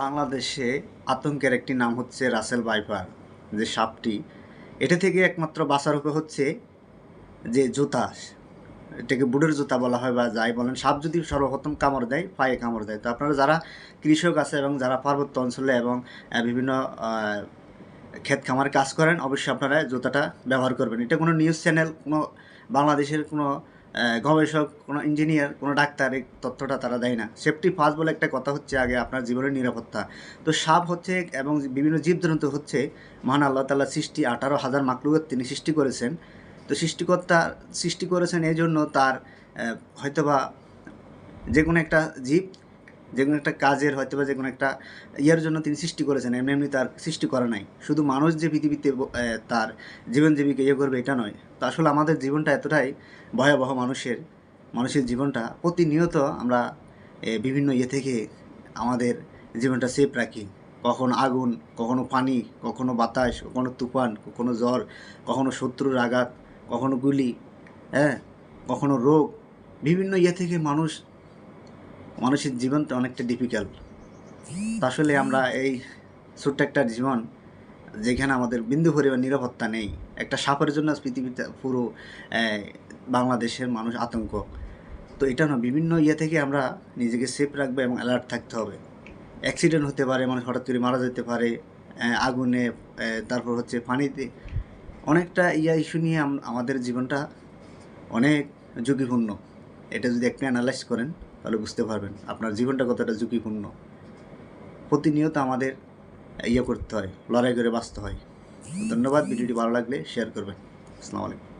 বাংলাদেশে আতঙ্কের একটি নাম হচ্ছে রাসেল বাইপার যে সাপটি। এটা থেকে একমাত্র বাঁচার উপায় হচ্ছে যে জুতা, এটাকে বুড়ের জুতা বলা হয় বা যাই বলেন, সাপ যদি সর্বপ্রথম কামড় দেয়, পায়ে কামড় দেয়। তো আপনারা যারা কৃষক আছে এবং যারা পার্বত্য অঞ্চলে এবং বিভিন্ন ক্ষেত খামারে কাজ করেন, অবশ্যই আপনারা জুতাটা ব্যবহার করবেন। এটা কোনো নিউজ চ্যানেল, কোনো বাংলাদেশের কোনো গবেষক, কোনো ইঞ্জিনিয়ার কোনো ডাক্তার এই তথ্যটা তারা দেয় না। সেফটি ফার্স্ট বলে একটা কথা হচ্ছে আগে আপনার জীবনের নিরাপত্তা। তো সাপ হচ্ছে এবং বিভিন্ন জীবজন্তু হচ্ছে, মহান আল্লাহ তাল্লাহ সৃষ্টি আঠারো হাজার মাকলুকের তিনি সৃষ্টি করেছেন। তো সৃষ্টিকর্তা সৃষ্টি করেছেন এই জন্য তার হয়তোবা যে কোনো একটা জীব যে কোনো একটা কাজের হয়তো বা যে কোনো একটা ইয়ের জন্য তিনি সৃষ্টি করেছেন, এমনি এমনি তার সৃষ্টি করা নাই। শুধু মানুষ যে পৃথিবীতে তার জীবন জীবিকা ইয়ে করবে এটা নয়। তো আসলে আমাদের জীবনটা এতটাই ভয়াবহ মানুষের মানুষের জীবনটা। প্রতিনিয়ত আমরা বিভিন্ন ইয়ে থেকে আমাদের জীবনটা সেফ রাখি। কখনো আগুন, কখনো পানি, কখনো বাতাস, কখনো তুফান, কখনো জ্বর, কখনো শত্রুর আঘাত, কখনো গুলি হ্যাঁ কখনো রোগ। বিভিন্ন ইয়ে থেকে মানুষ মানুষের জীবনটা অনেকটা ডিফিকাল্ট আসলে আমরা এই ছোট্ট একটা জীবন, যেখানে আমাদের বিন্দু পরিমাণ নিরাপত্তা নেই, একটা সাপের জন্য পৃথিবীতে পুরো বাংলাদেশের মানুষ আতঙ্ক। তো এটা না, বিভিন্ন ইয়ে থেকে আমরা নিজেকে সেফ রাখব এবং অ্যালার্ট থাকতে হবে। অ্যাক্সিডেন্ট হতে পারে, মানুষ হঠাৎ করে মারা যেতে পারে আগুনে তারপর হচ্ছে পানিতে। অনেকটা ইয়া ইস্যু নিয়ে আমাদের জীবনটা অনেক ঝুঁকিপূর্ণ। এটা যদি একটু অ্যানালাইজ করেন তাহলে বুঝতে পারবেন, আপনার জীবনটা কতটা ঝুঁকিপূর্ণ। প্রতিনিয়ত আমাদের ইয়ে করতে হয়, লড়াই করে বাঁচতে হয়। ধন্যবাদ, ভিডিওটি ভালো লাগলে শেয়ার করবেন। আসসালামু আলাইকুম।